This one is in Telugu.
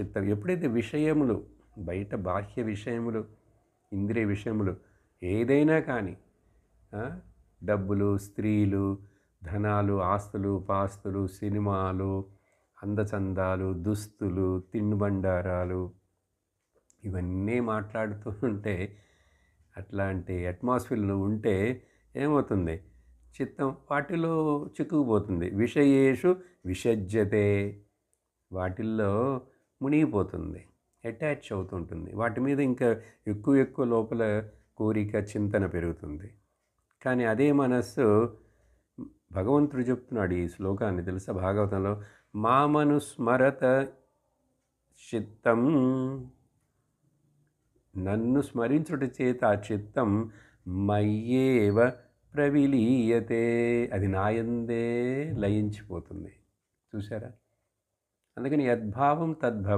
చిత్తం ఎప్పుడైతే విషయములు బయట బాహ్య విషయములు ఇంద్రియ విషయములు ఏదైనా కానీ డబ్బులు స్త్రీలు ధనాలు ఆస్తులు పాస్తులు సినిమాలు అందచందాలు దుస్తులు తినుబండారాలు ఇవన్నీ మాట్లాడుతూ ఉంటే అట్లాంటి అట్మాస్ఫియర్లు ఉంటే ఏమవుతుంది? చిత్తం వాటిలో చిక్కుకుపోతుంది. విషయేషు విషజ్యతే. వాటిల్లో మునిగిపోతుంది అటాచ్ అవుతుంటుంది. వాటి మీద ఇంకా ఎక్కువ ఎక్కువ లోపల కోరిక చింతన పెరుగుతుంది. కానీ అదే మనస్సు భగవంతుడు చెప్తున్నాడు ఈ శ్లోకాన్ని తెలుసా? భాగవతంలో మామనుస్మరత చిత్తం నన్ను స్మరించుట చేత ఆ చిత్తం మయ్యేవ ప్రవిలీయతే అది నాయందే లయించిపోతుంది. చూసారా అందుకని యద్భావం తద్భవ